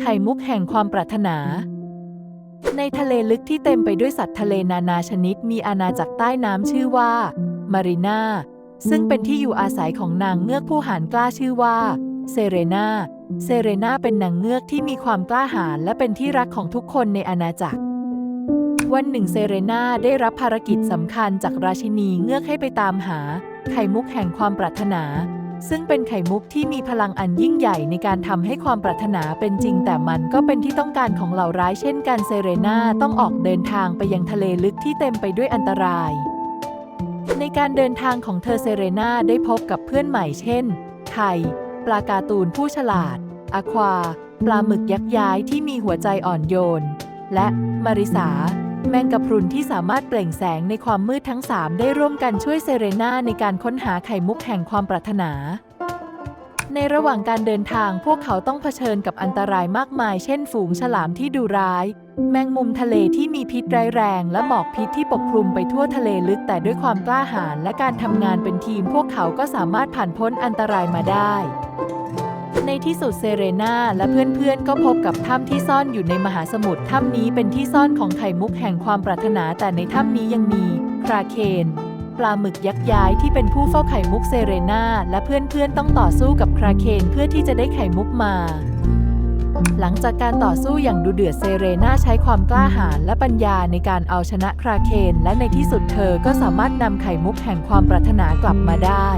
ไข่มุกแห่งความปรารถนา ในทะเลลึกที่เต็มไปด้วยสัตว์ทะเลนานาชนิดมีอาณาจักรใต้น้ำชื่อว่า มารีนาซึ่งเป็นที่อยู่อาศัยของนางเงือกผู้หาญกล้าชื่อว่า เซเรนาเซเรนาเป็นนางเงือกที่มีความกล้าหาญและเป็นที่รักของทุกคนในอาณาจักร วันหนึ่งเซเรนาได้รับภารกิจสำคัญจากราชินีเงือกให้ไปตามหา ไข่มุกแห่งความปรารถนา ซึ่งเป็นไข่มุกที่มีพลังอันยิ่งใหญ่ในการทำให้ความปรารถนาเป็นจริง แต่มันก็เป็นที่ต้องการของเหล่าร้ายเช่นกันเซเรนาต้องออกเดินทางไปยังทะเลลึกที่เต็มไปด้วยอันตราย ในการเดินทางของเธอเซเรนาได้พบกับเพื่อนใหม่เช่นไข่ปลาการ์ตูนผู้ฉลาด อควา ปลาหมึกยักษ์ย้ายที่มีหัวใจอ่อนโยน และมาริสา แมงกะพรุนที่สามารถเปล่งแสงในความมืดทั้งสามได้ร่วมกันช่วยเซเรนาในการค้นหาไข่มุกแห่งความปรารถนา ในระหว่างการเดินทางพวกเขาต้องเผชิญกับอันตรายมากมาย เช่นฝูงฉลามที่ดุร้าย แมงมุมทะเลที่มีพิษร้ายแรง และหมอกพิษที่ปกคลุมไปทั่วทะเลลึกแต่ด้วยความกล้าหาญและการทำงานเป็นทีม พวกเขาก็สามารถผ่านพ้นอันตรายมาได้ ในที่สุดเซเรนาและเพื่อนๆ ก็พบกับถ้ำที่ซ่อนอยู่ในมหาสมุทรถ้ำนี้เป็นที่ซ่อนของไข่มุกแห่งความปรารถนาแต่ในถ้ำนี้ยังมีคราเคนปลาหมึกยักษ์ย้ายที่เป็นผู้เฝ้าไข่มุกเซเรนาและเพื่อนๆ ต้องต่อสู้กับคราเคนเพื่อที่จะได้ไข่มุกมา หลังจากการต่อสู้อย่างดุเดือดเซเรนาใช้ความกล้าหาญและปัญญาในการเอาชนะคราเคนและในที่สุดเธอก็สามารถนำไข่มุกแห่งความปรารถนากลับมาได้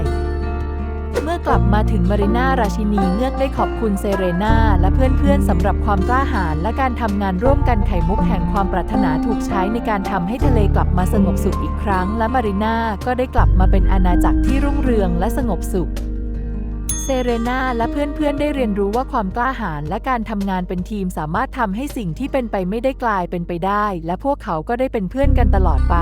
กลับมาถึงมารินาราชินีเงือกได้ขอบคุณเซเรนาและเพื่อนๆสำหรับความกล้าหาญและการทำงานร่วมกันไข่มุกแห่งความปรารถนาถูกใช้ในการทำให้ทะเลกลับมาสงบสุขอีกครั้ง และมารินาก็ได้กลับมาเป็นอาณาจักรที่รุ่งเรืองและสงบสุขเซเรนาและเพื่อนๆ ได้เรียนรู้ว่าความกล้าหาญและการทำงานเป็นทีมสามารถทำให้สิ่งที่เป็นไปไม่ได้กลายเป็นไปได้ และพวกเขาก็ได้เป็นเพื่อนกันตลอดไป